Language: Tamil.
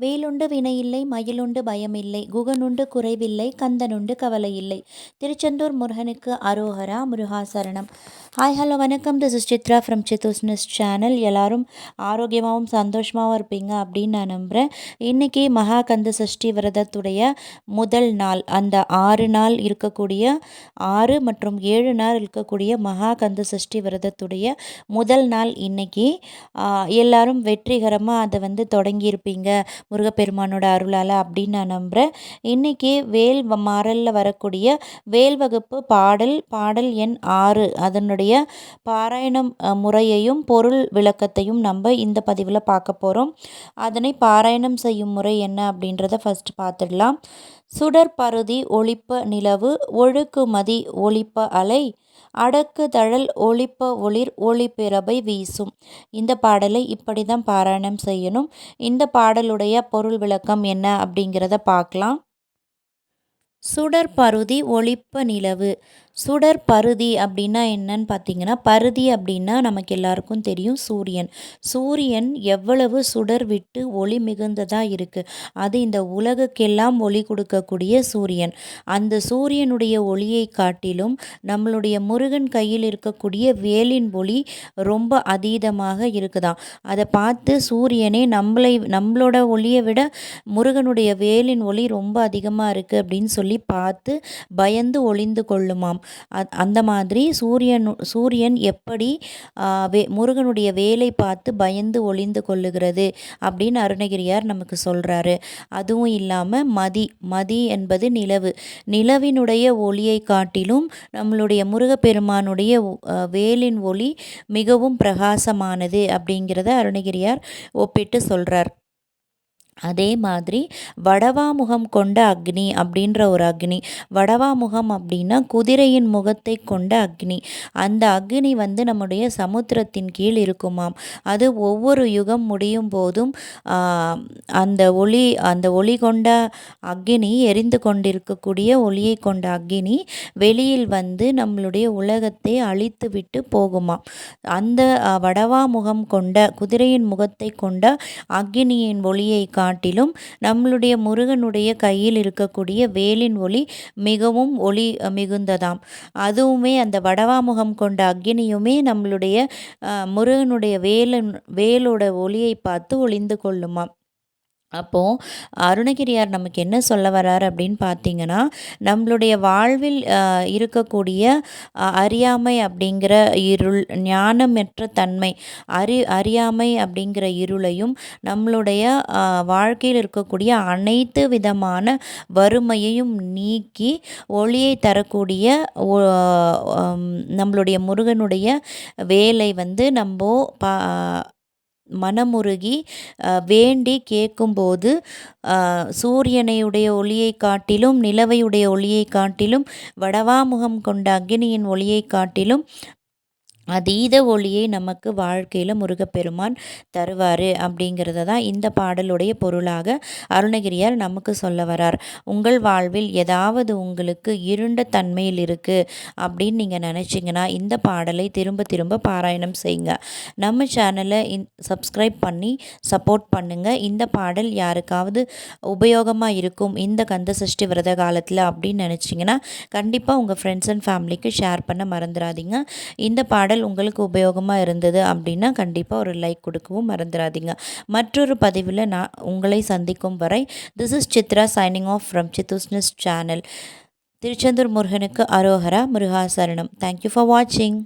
வேலுண்டு வினையில்லை மயிலுண்டு பயமில்லை குகனுண்டு குறைவில்லை கந்தனுண்டு கவலையில்லை. திருச்செந்தூர் முருகனுக்கு அரோஹரா முருகாசரணம். ஹாய் ஹலோ வணக்கம். This is Chitra from news channel எல்லோரும் ஆரோக்கியமாகவும் சந்தோஷமாகவும் இருப்பீங்க அப்படின்னு நான் நம்புகிறேன் இன்றைக்கி மகா கந்த சஷ்டி விரதத்துடைய முதல் நாள் அந்த ஆறு நாள் இருக்கக்கூடிய ஆறு மற்றும் ஏழு நாள் இருக்கக்கூடிய மகா கந்த சஷ்டி விரதத்துடைய முதல் நாள் இன்றைக்கி எல்லாரும் வெற்றிகரமாக அதை வந்து தொடங்கியிருப்பீங்க முருகப்பெருமானோட அருளால் அப்படின்னு நான் நம்புகிறேன் இன்றைக்கி வேல் மாறலில் வரக்கூடிய வேல் வகுப்பு பாடல் பாடல் எண் ஆறு. அதனுடைய பாராயணம் முறையையும் பொருள் விளக்கத்தையும் நம்ம இந்த பதிவில் பார்க்க போகிறோம் அதனை பாராயணம் செய்யும் முறை என்ன அப்படின்றத ஃபஸ்ட் பார்த்துடலாம். சுடர் பருதி ஒளிப்ப நிலவு ஒழுக்குமதி ஒளிப்ப அலை அடக்கு தழல் ஒளிப்ப ஒளிர் ஒளிப்பிறபை வீசும். இந்த பாடலை இப்படி தான் பாராயணம் செய்யணும். இந்த பாடலுடைய பொருள் விளக்கம் என்ன அப்படிங்கிறத பார்க்கலாம். சுடர் பருதி ஒளிப்ப நிலவு சுடர் பருதி அப்படின்னா என்னன்னு பார்த்தீங்கன்னா பருதி அப்படின்னா நமக்கு எல்லாருக்கும் தெரியும் சூரியன். சூரியன் எவ்வளவு சுடர் விட்டு ஒளி மிகுந்ததாக இருக்குது அது இந்த உலகுக்கெல்லாம் ஒளி கொடுக்கக்கூடிய சூரியன். அந்த சூரியனுடைய ஒளியை காட்டிலும் நம்மளுடைய முருகன் கையில் இருக்கக்கூடிய வேலின் ஒளி ரொம்ப அதீதமாக இருக்குதாம் அதை பார்த்து சூரியனே நம்மளை நம்மளோட ஒளியை விட முருகனுடைய வேலின் ஒளி ரொம்ப அதிகமாக இருக்குது அப்படின்னு சொல்லி பார்த்து பயந்து ஒளிந்து கொள்ளுமாம். அந்த மாதிரி சூரியன் சூரியன் எப்படி வே முருகனுடைய வேலை பார்த்து பயந்து ஒளிந்து கொள்ளுகிறது அப்படின்னு அருணகிரியார் நமக்கு சொல்கிறாரு அதுவும் இல்லாமல் மதி மதி என்பது நிலவு. நிலவினுடைய ஒளியை காட்டிலும் நம்மளுடைய முருகப்பெருமானுடைய வேலின் ஒளி மிகவும் பிரகாசமானது அப்படிங்கிறத அருணகிரியார் ஒப்பிட்டு சொல்கிறார் அதே மாதிரி வடவாமுகம் கொண்ட அக்னி அப்படின்ற ஒரு அக்னி. வடவாமுகம் அப்படின்னா குதிரையின் முகத்தை கொண்ட அக்னி. அந்த அக்னி வந்து நம்முடைய சமுத்திரத்தின் கீழ் இருக்குமாம். அது ஒவ்வொரு யுகம் முடியும் போதும் அந்த ஒளி அந்த ஒளி கொண்ட அக்னி எரிந்து கொண்டிருக்கக்கூடிய ஒளியை கொண்ட அக்னி வெளியில் வந்து நம்மளுடைய உலகத்தை அழித்து விட்டு போகுமாம். அந்த வடவாமுகம் கொண்ட குதிரையின் முகத்தை கொண்ட அக்னியின் ஒளியை கா காட்டிலும் நம்மளுடைய முருகனுடைய கையில் இருக்கக்கூடிய வேலின் ஒளி மிகவும் ஒளி மிகுந்ததாம். அதுவுமே அந்த வடவாமுகம் கொண்ட அக்னியுமே நம்மளுடைய முருகனுடைய வேலன் வேலோட ஒளியை பார்த்து ஒளிந்து கொள்ளுமாம். அப்போது அருணகிரியார் நமக்கு என்ன சொல்ல வர்றார் அப்படின்னு பார்த்தீங்கன்னா நம்மளுடைய வாழ்வில் இருக்கக்கூடிய அறியாமை அப்படிங்கிற இருள் ஞானமற்ற தன்மை அறி அறியாமை அப்படிங்கிற இருளையும் நம்மளுடைய வாழ்க்கையில் இருக்கக்கூடிய அனைத்து விதமான வறுமையையும் நீக்கி ஒளியை தரக்கூடிய நம்மளுடைய முருகனுடைய வேலை வந்து நம்ம பா மனமுருகி வேண்டி கேட்கும்போது சூரியனையுடைய ஒளியை காட்டிலும் நிலவையுடைய ஒளியை காட்டிலும் வடவாமுகம் கொண்ட அக்னியின் ஒளியை காட்டிலும் அதீத ஒளியை நமக்கு வாழ்க்கையில் முருகப்பெருமான் தருவார் அப்படிங்கிறத தான் இந்த பாடலுடைய பொருளாக அருணகிரியார் நமக்கு சொல்ல வரார். உங்கள் வாழ்வில் ஏதாவது உங்களுக்கு இருண்ட தன்மையில் இருக்குது அப்படின்னு நீங்கள் நினச்சிங்கன்னா இந்த பாடலை திரும்ப திரும்ப பாராயணம் செய்யுங்க. நம்ம சேனலை இன் சப்ஸ்கிரைப் பண்ணி சப்போர்ட் பண்ணுங்கள் இந்த பாடல் யாருக்காவது உபயோகமாக இருக்கும் இந்த கந்த சஷ்டி விரத காலத்தில் அப்படின்னு நினச்சிங்கன்னா கண்டிப்பாக உங்கள் ஃப்ரெண்ட்ஸ் அண்ட் ஃபேமிலிக்கு ஷேர் பண்ண மறந்துடாதீங்க. இந்த பாடல் தகவல் உங்களுக்கு உபயோகமாக இருந்தது அப்படின்னா கண்டிப்பாக ஒரு லைக் கொடுக்கவும் மறந்துடாதீங்க மற்றொரு பதிவில் நான் உங்களை சந்திக்கும் வரை this is Chitra signing off from சித்துஸ்னஸ் channel Tiruchendur முருகனுக்கு அரோஹரா முருகாசரணம். தேங்க்யூ ஃபார் வாட்சிங்